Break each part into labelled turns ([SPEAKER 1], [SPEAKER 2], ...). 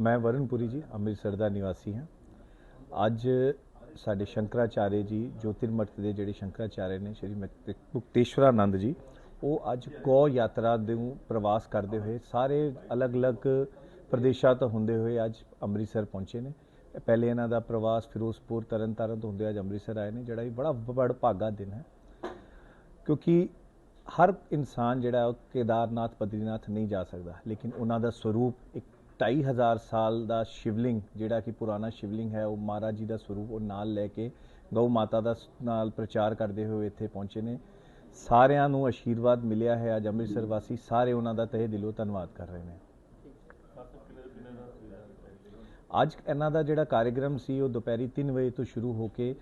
[SPEAKER 1] ਮੈਂ ਵਰਨਪੁਰੀ ਜੀ, ਅੰਮ੍ਰਿਤਸਰ ਦਾ ਨਿਵਾਸੀ ਹਾਂ। ਅੱਜ ਸਾਡੇ ਸ਼ੰਕਰਾਚਾਰਿਆ ਜੀ, ਜੋਤਿਰਮਠ ਦੇ ਜਿਹੜੇ ਸ਼ੰਕਰਾਚਾਰਿਆ ਨੇ, ਸ਼੍ਰੀ ਮੁਕਤੇ- ਮੁਕਤੇਸ਼ਵਰਾਨੰਦ ਜੀ, ਉਹ ਅੱਜ ਗੋ ਯਾਤਰਾ ਦੇ ਪ੍ਰਵਾਸ ਕਰਦੇ ਹੋਏ, ਸਾਰੇ ਅਲੱਗ-ਅਲੱਗ ਪ੍ਰਦੇਸ਼ਾਂ ਤੋਂ ਹੁੰਦੇ ਹੋਏ ਅੱਜ ਅੰਮ੍ਰਿਤਸਰ ਪਹੁੰਚੇ ਨੇ। ਪਹਿਲੇ ਇਹਨਾਂ ਦਾ ਪ੍ਰਵਾਸ ਫਿਰੋਜ਼ਪੁਰ, ਤਰਨਤਾਰਨ ਤੋਂ ਹੁੰਦੇ ਅੱਜ ਅੰਮ੍ਰਿਤਸਰ ਆਏ ਨੇ, ਜਿਹੜਾ ਵੀ ਬੜਾ ਬੜਾ ਭਾਗਾ ਦਿਨ ਹੈ। ਕਿਉਂਕਿ ਹਰ ਇਨਸਾਨ ਜਿਹੜਾ ਉਹ ਕੇਦਾਰਨਾਥ, ਬਦਰੀਨਾਥ ਨਹੀਂ ਜਾ ਸਕਦਾ, ਲੇਕਿਨ ਉਹਨਾਂ ਦਾ ਸਰੂਪ ਇੱਕ 2500 ਸਾਲ ਦਾ ਸ਼ਿਵਲਿੰਗ, ਜਿਹੜਾ ਕਿ ਪੁਰਾਣਾ ਸ਼ਿਵਲਿੰਗ ਹੈ, ਉਹ ਮਹਾਰਾਜ ਜੀ ਦਾ ਸਰੂਪ ਉਹ ਨਾਲ ਲੈ ਕੇ ਗਊ ਮਾਤਾ ਦਾ ਨਾਲ ਪ੍ਰਚਾਰ ਕਰਦੇ ਹੋਏ ਇੱਥੇ ਪਹੁੰਚੇ ਨੇ। ਸਾਰਿਆਂ ਨੂੰ ਆਸ਼ੀਰਵਾਦ ਮਿਲਿਆ ਹੈ। ਅੱਜ ਅੰਮ੍ਰਿਤਸਰ ਵਾਸੀ ਸਾਰੇ ਉਹਨਾਂ ਦਾ ਤਹਿ ਦਿਲੋਂ ਧੰਨਵਾਦ ਕਰ ਰਹੇ ਨੇ। ਅੱਜ ਇਹਨਾਂ ਦਾ ਜਿਹੜਾ ਕਾਰਜਕ੍ਰਮ ਸੀ, ਉਹ ਦੁਪਹਿਰੀ 3 ਵਜੇ ਤੋਂ ਸ਼ੁਰੂ ਹੋ ਕੇ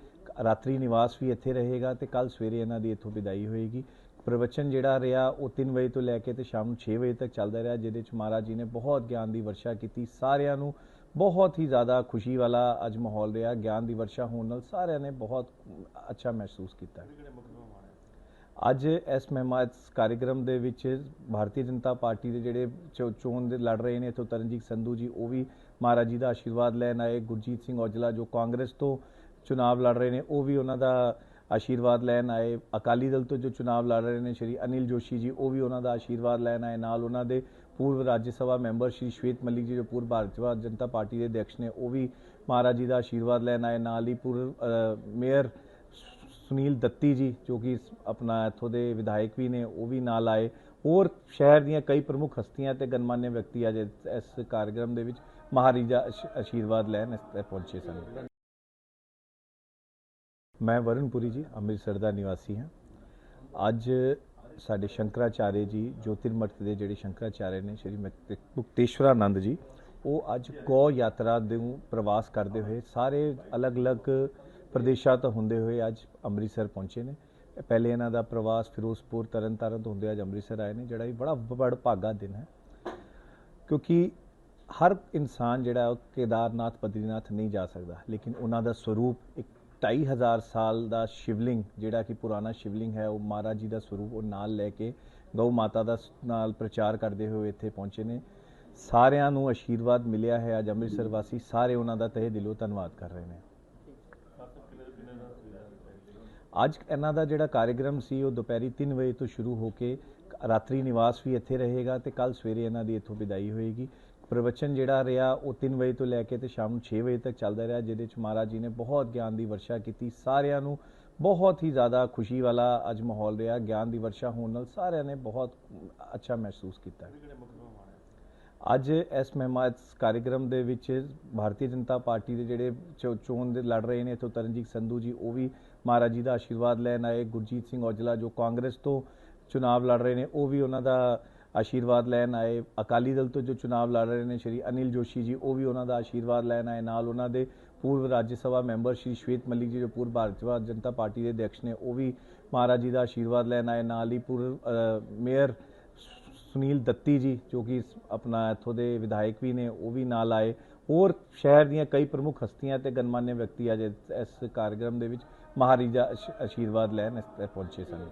[SPEAKER 1] ਰਾਤਰੀ ਨਿਵਾਸ ਵੀ ਇੱਥੇ ਰਹੇਗਾ ਤੇ ਕੱਲ ਸਵੇਰੇ ਇਹਨਾਂ ਦੀ ਇੱਥੋਂ ਵਿਦਾਈ ਹੋਏਗੀ। ਪ੍ਰਵਚਨ ਜਿਹੜਾ ਰਿਹਾ, ਉਹ 3 ਵਜੇ ਤੋਂ ਲੈ ਕੇ ਤੇ ਸ਼ਾਮ ਨੂੰ 6 ਵਜੇ ਤੱਕ ਚੱਲਦਾ ਰਿਹਾ, ਜਿਹਦੇ ਚ ਮਹਾਰਾਜ ਜੀ ਨੇ ਬਹੁਤ ਗਿਆਨ ਦੀ ਵਰਸ਼ਾ ਕੀਤੀ। ਸਾਰਿਆਂ ਨੂੰ ਬਹੁਤ ਹੀ ਜ਼ਿਆਦਾ ਖੁਸ਼ੀ ਵਾਲਾ ਅੱਜ ਮਾਹੌਲ ਰਿਹਾ। ਗਿਆਨ ਦੀ ਵਰਸ਼ਾ ਹੋਣ ਨਾਲ ਸਾਰਿਆਂ ਨੇ ਬਹੁਤ ਅੱਛਾ ਮਹਿਸੂਸ ਕੀਤਾ। ਅੱਜ ਇਸ ਮਹਿਮਾ, ਇਸ ਕਾਰਜਕ੍ਰਮ ਦੇ ਵਿੱਚ ਭਾਰਤੀ ਜਨਤਾ ਪਾਰਟੀ ਦੇ ਜਿਹੜੇ ਚੋ- ਚੋਣ ਦੇ ਲੜ ਰਹੇ ਨੇ, ਇੱਥੋਂ ਤਰਨਜੀਤ ਸੰਧੂ ਜੀ, ਉਹ ਵੀ ਮਹਾਰਾਜ ਜੀ ਦਾ ਆਸ਼ੀਰਵਾਦ ਲੈਣ ਆਏ। ਗੁਰਜੀਤ ਸਿੰਘ ਔਜਲਾ ਜੋ ਕਾਂਗਰਸ ਤੋਂ ਚੁਣਾਵ ਲੜ ਰਹੇ ਨੇ, ਉਹ ਵੀ ਉਹਨਾਂ ਦਾ ਆਸ਼ੀਰਵਾਦ ਲੈਣ ਆਏ। ਅਕਾਲੀ ਦਲ ਤੋਂ ਜੋ ਚੁਣਾਵ ਲੜ ਰਹੇ ਨੇ, ਸ਼੍ਰੀ ਅਨਿਲ ਜੋਸ਼ੀ ਜੀ, ਉਹ ਵੀ ਉਹਨਾਂ ਦਾ ਆਸ਼ੀਰਵਾਦ ਲੈਣ ਆਏ। ਨਾਲ ਉਹਨਾਂ ਦੇ ਪੂਰਵ ਰਾਜ ਸਭਾ ਮੈਂਬਰ ਸ਼੍ਰੀ ਸ਼ਵੇਤ ਮਲਿਕ ਜੀ, ਜੋ ਪੂਰਵ ਭਾਰਤੀ ਜਨਤਾ ਪਾਰਟੀ ਦੇ ਅਧਿਕਸ਼ ਨੇ, ਉਹ ਵੀ ਮਹਾਰਾਜ ਜੀ ਦਾ ਆਸ਼ੀਰਵਾਦ ਲੈਣ ਆਏ। ਨਾਲ ਹੀ ਪੂਰਵ ਮੇਅਰ ਸੁਨੀਲ ਦੱਤੀ ਜੀ, ਜੋ ਕਿ ਆਪਣਾ ਇੱਥੋਂ ਦੇ ਵਿਧਾਇਕ ਵੀ ਨੇ, ਉਹ ਵੀ ਨਾਲ ਆਏ। ਹੋਰ ਸ਼ਹਿਰ ਦੀਆਂ ਕਈ ਪ੍ਰਮੁੱਖ ਹਸਤੀਆਂ ਤੇ ਗਣਮਾਨਿਆ ਵਿਅਕਤੀ ਅੱਜ ਇਸ ਕਾਰਜਕ੍ਰਮ ਦੇ ਵਿੱਚ ਮਹਾਰਾਜ ਦਾ ਆਸ਼ੀਰਵਾਦ ਲੈਣ ਇੱਥੇ ਪਹੁੰਚੇ ਸਨ। ਮੈਂ ਵਰਨਪੁਰੀ ਜੀ, ਅੰਮ੍ਰਿਤਸਰ ਦਾ ਨਿਵਾਸੀ ਹਾਂ। ਅੱਜ ਸਾਡੇ ਸ਼ੰਕਰਾਚਾਰਿਆ ਜੀ, ਜੋਤਿਰਮਠ ਦੇ ਜਿਹੜੇ ਸ਼ੰਕਰਾਚਾਰਿਆ ਨੇ, ਸ਼੍ਰੀ ਮੁਕਤੇ- ਮੁਕਤੇਸ਼ਵਰਾਨੰਦ ਜੀ, ਉਹ ਅੱਜ ਗੋ ਯਾਤਰਾ ਦੇ ਪ੍ਰਵਾਸ ਕਰਦੇ ਹੋਏ ਸਾਰੇ ਅਲੱਗ-ਅਲੱਗ ਪ੍ਰਦੇਸ਼ਾਂ ਤੋਂ ਹੁੰਦੇ ਹੋਏ ਅੱਜ ਅੰਮ੍ਰਿਤਸਰ ਪਹੁੰਚੇ ਨੇ। ਪਹਿਲੇ ਇਹਨਾਂ ਦਾ ਪ੍ਰਵਾਸ ਫਿਰੋਜ਼ਪੁਰ, ਤਰਨਤਾਰਨ ਤੋਂ ਹੁੰਦੇ ਅੱਜ ਅੰਮ੍ਰਿਤਸਰ ਆਏ ਨੇ, ਜਿਹੜਾ ਵੀ ਬੜਾ ਬੜਾ ਭਾਗਾ ਦਿਨ ਹੈ। ਕਿਉਂਕਿ ਹਰ ਇਨਸਾਨ ਜਿਹੜਾ ਉਹ ਕੇਦਾਰਨਾਥ, ਬਦਰੀਨਾਥ ਨਹੀਂ ਜਾ ਸਕਦਾ। ਲੇਕਿਨ ਉਹਨਾਂ ਦਾ ਸਰੂਪ ਇੱਕ 2500 ਸਾਲ ਦਾ ਸ਼ਿਵਲਿੰਗ, ਜਿਹੜਾ ਕਿ ਪੁਰਾਣਾ ਸ਼ਿਵਲਿੰਗ ਹੈ, ਉਹ ਮਹਾਰਾਜ ਜੀ ਦਾ ਸਰੂਪ ਉਹ ਨਾਲ ਲੈ ਕੇ ਗਊ ਮਾਤਾ ਦਾ ਨਾਲ ਪ੍ਰਚਾਰ ਕਰਦੇ ਹੋਏ ਇੱਥੇ ਪਹੁੰਚੇ ਨੇ। ਸਾਰਿਆਂ ਨੂੰ ਆਸ਼ੀਰਵਾਦ ਮਿਲਿਆ ਹੈ ਅੱਜ ਅੰਮ੍ਰਿਤਸਰ ਵਾਸੀ। ਸਾਰੇ ਉਹਨਾਂ ਦਾ ਤਹਿ ਦਿਲੋਂ ਧੰਨਵਾਦ ਕਰ ਰਹੇ ਨੇ। ਅੱਜ ਇਹਨਾਂ ਦਾ ਜਿਹੜਾ ਕਾਰਜਕ੍ਰਮ ਸੀ, ਉਹ ਦੁਪਹਿਰੀ 3 ਵਜੇ ਤੋਂ ਸ਼ੁਰੂ ਹੋ ਕੇ ਰਾਤਰੀ ਨਿਵਾਸ ਵੀ ਇੱਥੇ ਰਹੇਗਾ ਤੇ ਕੱਲ ਸਵੇਰੇ ਇਹਨਾਂ ਦੀ ਇੱਥੋਂ ਵਿਦਾਈ ਹੋਏਗੀ। ਪ੍ਰਵਚਨ ਜਿਹੜਾ ਰਿਹਾ, ਉਹ 3 ਵਜੇ ਤੋਂ ਲੈ ਕੇ ਤੇ ਸ਼ਾਮ ਨੂੰ 6 ਵਜੇ ਤੱਕ ਚੱਲਦਾ ਰਿਹਾ, ਜਿਹਦੇ ਚ ਮਹਾਰਾਜ ਜੀ ਨੇ ਬਹੁਤ ਗਿਆਨ ਦੀ ਵਰਸ਼ਾ ਕੀਤੀ। ਸਾਰਿਆਂ ਨੂੰ ਬਹੁਤ ਹੀ ਜ਼ਿਆਦਾ ਖੁਸ਼ੀ ਵਾਲਾ ਅੱਜ ਮਾਹੌਲ ਰਿਹਾ। ਗਿਆਨ ਦੀ ਵਰਸ਼ਾ ਹੋਣ ਨਾਲ ਸਾਰਿਆਂ ਨੇ ਬਹੁਤ ਅੱਛਾ ਮਹਿਸੂਸ ਕੀਤਾ। ਅੱਜ ਇਸ ਮਹਿਮਾ, ਇਸ ਕਾਰਜਕ੍ਰਮ ਦੇ ਵਿੱਚ ਭਾਰਤੀ ਜਨਤਾ ਪਾਰਟੀ ਦੇ ਜਿਹੜੇ ਚੋ- ਚੋਣ ਦੇ ਲੜ ਰਹੇ ਨੇ ਇੱਥੋਂ ਤਰਨਜੀਤ ਸੰਧੂ ਜੀ, ਉਹ ਵੀ ਮਹਾਰਾਜ ਜੀ ਦਾ ਆਸ਼ੀਰਵਾਦ ਲੈਣ ਆਏ। ਗੁਰਜੀਤ ਸਿੰਘ ਔਜਲਾ ਜੋ ਕਾਂਗਰਸ ਤੋਂ ਚੁਣਾਵ ਲੜ ਰਹੇ ਨੇ, ਉਹ ਵੀ ਉਹਨਾਂ ਦਾ ਆਸ਼ੀਰਵਾਦ ਲੈਣ ਆਏ। ਅਕਾਲੀ ਦਲ ਤੋਂ ਜੋ ਚੁਣਾਵ ਲੜ ਰਹੇ ਨੇ ਸ਼੍ਰੀ ਅਨਿਲ ਜੋਸ਼ੀ ਜੀ, ਉਹ ਵੀ ਉਹਨਾਂ ਦਾ ਆਸ਼ੀਰਵਾਦ ਲੈਣ ਆਏ। ਨਾਲ ਉਹਨਾਂ ਦੇ ਪੂਰਵ ਰਾਜ ਸਭਾ ਮੈਂਬਰ ਸ਼੍ਰੀ ਸ਼ਵੇਤ ਮਲਿਕ ਜੀ ਜੋ ਪੂਰਵ ਭਾਰਤੀ ਜਨਤਾ ਪਾਰਟੀ ਦੇ ਅਧਿਕਸ਼ ਨੇ, ਉਹ ਵੀ ਮਹਾਰਾਜ ਜੀ ਦਾ ਆਸ਼ੀਰਵਾਦ ਲੈਣ ਆਏ। ਨਾਲ ਹੀ ਪੂਰਵ ਮੇਅਰ ਸੁਨੀਲ ਦੱਤੀ ਜੀ, ਜੋ ਕਿ ਆਪਣਾ ਇੱਥੋਂ ਦੇ ਵਿਧਾਇਕ ਵੀ ਨੇ, ਉਹ ਵੀ ਨਾਲ ਆਏ। ਹੋਰ ਸ਼ਹਿਰ ਦੀਆਂ ਕਈ ਪ੍ਰਮੁੱਖ ਹਸਤੀਆਂ ਤੇ ਗਣਮਾਨਿਆ ਵਿਅਕਤੀ ਅੱਜ ਇਸ ਕਾਰਜਕ੍ਰਮ ਦੇ ਵਿੱਚ ਮਹਾਰਾਜ ਦਾ ਆਸ਼ੀਰਵਾਦ ਲੈਣ ਇਸ ਇੱਥੇ ਪਹੁੰਚੇ ਸਨ।